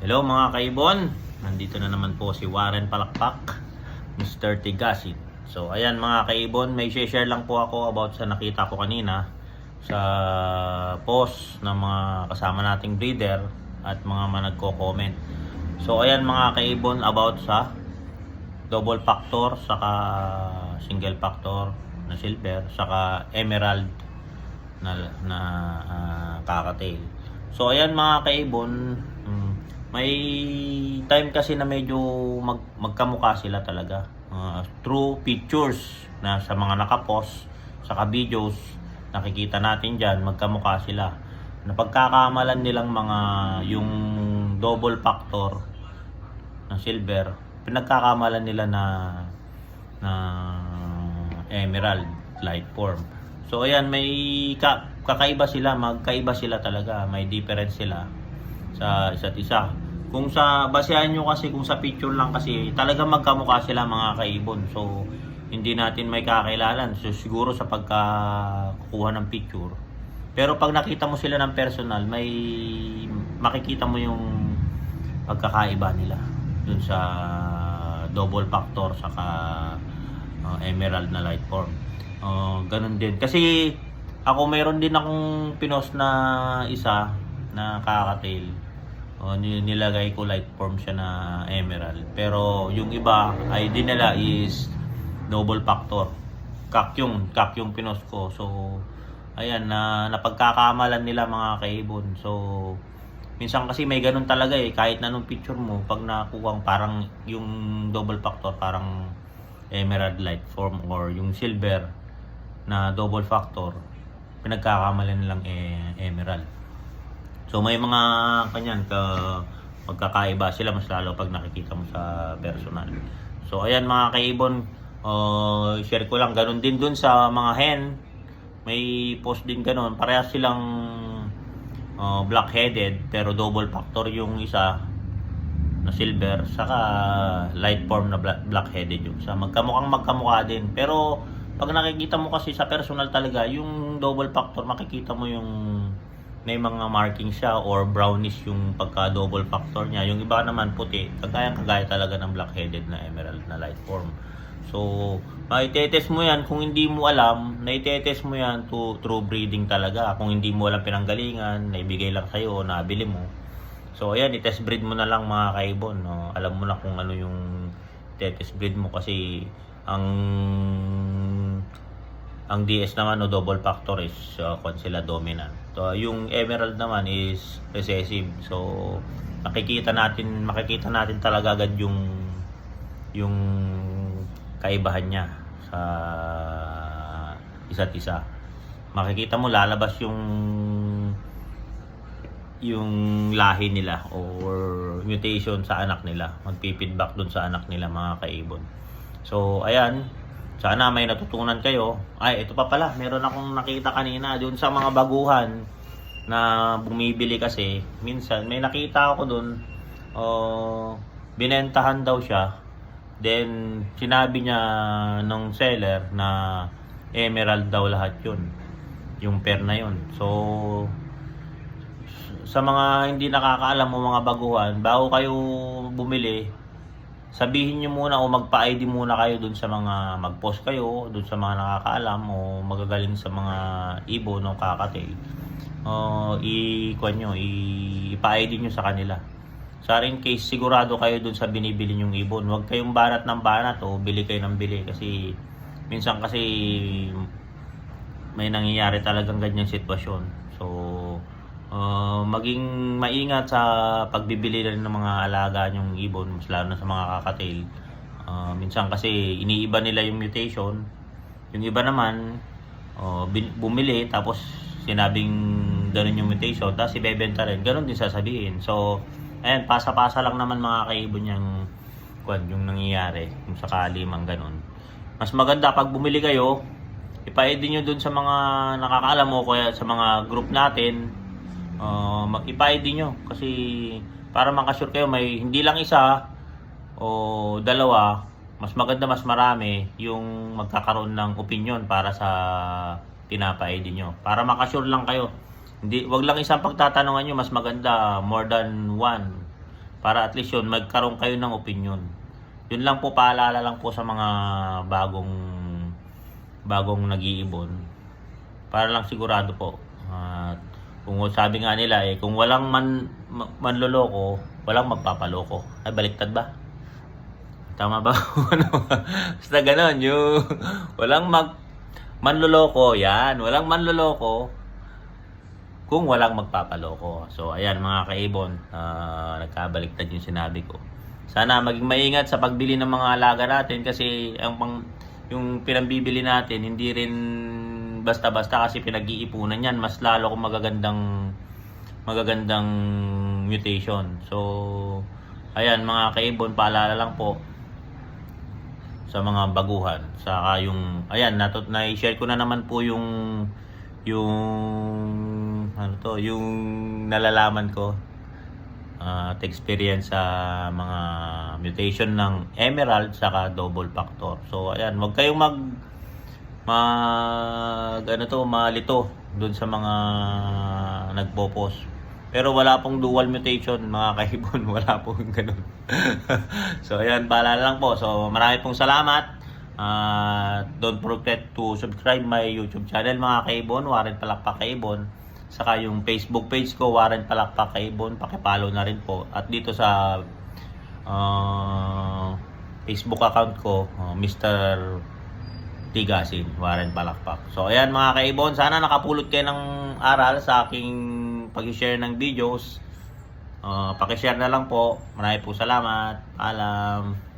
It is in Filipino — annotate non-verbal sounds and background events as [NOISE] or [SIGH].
Hello mga kaibon, nandito na naman po si Warren Palakpak, Mr. Tigasin. So ayan mga kaibon, may share lang po ako about sa nakita ko kanina sa post ng mga kasama nating breeder at mga managko-comment. So ayan mga kaibon about sa double factor saka single factor na silver saka emerald na na ah, kakatail. So ayan mga kaibon, may time kasi na medyo mag, magkamukha sila talaga. Ah, true pictures na sa mga nakapost, saka videos, nakikita natin diyan magkamukha sila. Napagkakamalan nilang mga yung double factor na silver, pinagkakamalan nila na na emerald light form. So ayan, may ka, kakaiba sila, magkaiba sila talaga, may difference sila sa isa't isa. Kung sa basehan nyo kasi kung sa picture lang kasi talaga magkamukha sila mga kaibon. So hindi natin may kakailalan. So siguro sa pagkakuha ng picture. Pero pag nakita mo sila ng personal, may makikita mo yung pagkakaiba nila dun sa double factor saka uh, emerald na light form. Uh, ganun din. Kasi ako meron din akong pinost na isa na kakatail. Uh, ni- nilagay ko light form siya na emerald. Pero yung iba ay dinala is double factor. Kak yung, kak yung pinost ko. So, ayan, na napagkakamalan nila mga kaibon. So, minsan kasi may ganun talaga eh. Kahit na nung picture mo, pag nakuha parang yung double factor, parang emerald light form or yung silver na double factor, pinagkakamalan nilang eh, emerald. So may mga kanyan ka magkakaiba sila mas lalo pag nakikita mo sa personal. So ayan mga kaibon, uh, share ko lang ganun din dun sa mga hen. May post din ganun, parehas silang uh, black-headed pero double factor yung isa na silver saka light form na black, black-headed yung isa. Magkamukhang magkamukha din. Pero pag nakikita mo kasi sa personal talaga, yung double factor makikita mo yung may mga marking siya or brownish yung pagka double factor niya. Yung iba naman puti, kagaya kagaya talaga ng black-headed na emerald na light form. So, maitetest mo yan kung hindi mo alam, naitetest mo yan to true breeding talaga. Kung hindi mo alam pinanggalingan, naibigay lang sa'yo, nabili mo. So, ayan, i-test breed mo na lang mga kaibon. No? Alam mo na kung ano yung test breed mo kasi ang ang DS naman o double factor is uh, kung sila dominant. So, yung emerald naman is recessive. So, makikita natin makikita natin talaga agad yung yung kaibahan niya sa isa't isa. Makikita mo lalabas yung yung lahi nila or mutation sa anak nila. Magpi-feedback dun sa anak nila mga kaibon. So, ayan. Sana may natutunan kayo. Ay, ito pa pala. Meron akong nakita kanina dun sa mga baguhan na bumibili kasi. Minsan, may nakita ako dun. Oh, binentahan daw siya. Then, sinabi niya nung seller na emerald daw lahat yun. Yung pair na yun. So, sa mga hindi nakakaalam o mga baguhan, bago kayo bumili, sabihin nyo muna o magpa-ID muna kayo dun sa mga mag-post kayo, dun sa mga nakakaalam o magagaling sa mga ibon o kakatail. Uh, i-kwan nyo, ipa-ID nyo sa kanila. Sa rin case, sigurado kayo dun sa binibili nyong ibon. Huwag kayong banat ng banat o bili kayo ng bili kasi minsan kasi may nangyayari talagang ganyang sitwasyon. So, uh, maging maingat sa pagbibili rin ng mga alaga nyong ibon, mas lalo na sa mga kakatail. Uh, minsan kasi iniiba nila yung mutation. Yung iba naman, uh, bumili tapos sinabing ganun yung mutation, tapos ibebenta rin. Ganun din sasabihin. So, ayan, pasa-pasa lang naman mga kaibon yung, kwan, yung nangyayari kung sakali mang ganun. Mas maganda pag bumili kayo, ipa-ID nyo dun sa mga nakakaalam mo kaya sa mga group natin uh, mag ipa-ID nyo kasi para makasure kayo may hindi lang isa o dalawa mas maganda mas marami yung magkakaroon ng opinion para sa pinapa-ID nyo para makasure lang kayo hindi wag lang isang pagtatanungan nyo mas maganda more than one Para at least yun, magkaroon kayo ng opinion. Yun lang po, paalala lang po sa mga bagong bagong nag-iibon. Para lang sigurado po. At kung sabi nga nila eh, kung walang man, ma- manloloko, walang magpapaloko. Ay, baliktad ba? Tama ba? [LAUGHS] ano? Basta ganon, yung walang mag manloloko, yan. Walang manloloko kung walang magpapaloko. So, ayan mga kaibon, ah, nagkabaliktad yung sinabi ko. Sana maging maingat sa pagbili ng mga alaga natin kasi ang pang, yung pinambibili natin hindi rin basta-basta kasi pinag-iipunan yan. Mas lalo kung magagandang magagandang mutation. So, ayan mga kaibon, paalala lang po sa mga baguhan. Saka yung, ayan, natut na-share ko na naman po yung, yung, ano to, yung nalalaman ko at experience sa mga mutation ng emerald saka double factor. So, ayan, wag kayong mag, mag, ano to, malito dun sa mga nagpo-post. Pero wala pong dual mutation mga [LAUGHS] kaibon, wala pong ganun. [LAUGHS] so ayan, paalala lang po. So marami pong salamat. Uh, don't forget to subscribe my YouTube channel mga kaibon, Warren Palakpak Kaibon. Saka yung Facebook page ko, Warren Palakpak Kaibon, pakipollow na rin po. At dito sa uh, Facebook account ko, uh, Mr. Tigasin, Warren Palakpak. So ayan mga kaibon, sana nakapulot kayo ng aral sa aking pag-share ng videos. Uh, pakishare na lang po. Marami po salamat. Paalam.